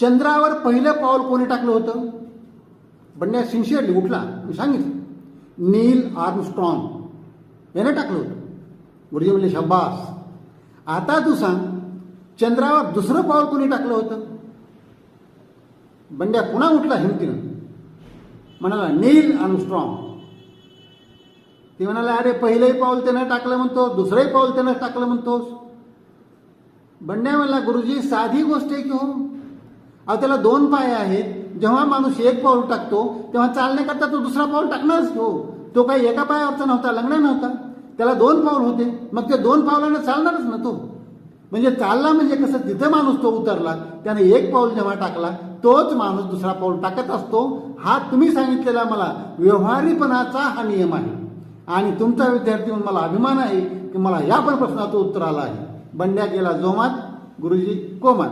चंद्रावर पहिलं पाऊल कोणी टाकलं होतं? बंड्या सिन्सिअरली उठला. मी सांगितलं. Neil Armstrong. यानं टाकलं होतं. गुरुजी म्हणले शब्बास आता तू सांग चंद्रावर दुसरं पाऊल कोणी टाकलं होतं? बंड्या पुन्हा उठला हिमतीनं. म्हणाला नील आर्मस्ट्रॉंग. ते म्हणाले अरे पहिलंही पाऊल त्यानं टाकलं म्हणतो दुसरंही पाऊल त्यानं टाकलं म्हणतोस. बंड्या म्हणला गुरुजी साधी गोष्ट आहे की हो? अहो त्याला दोन पाय आहेत. जेव्हा माणूस एक पाऊल टाकतो तेव्हा चालण्याकरता तो दुसरा पाऊल टाकणारच हो तो काही एका पायावरचा नव्हता लंगडा नव्हता. त्याला दोन पाऊल होते. मग ते दोन पावलानं चालणारच ना तो. म्हणजे चालला म्हणजे कसं तिथं माणूस तो उतरला त्याने एक पाऊल जेव्हा टाकला तोच माणूस दुसरा पाऊल टाकत असतो. हा तुम्ही सांगितलेला मला व्यवहारीपणाचा हा नियम आहे. आणि तुमचा विद्यार्थी म्हणून मला अभिमान आहे की मला या पण प्रश्नाचं उत्तर आलं आहे. बंड्या गेला जोमात गुरुजी कोमात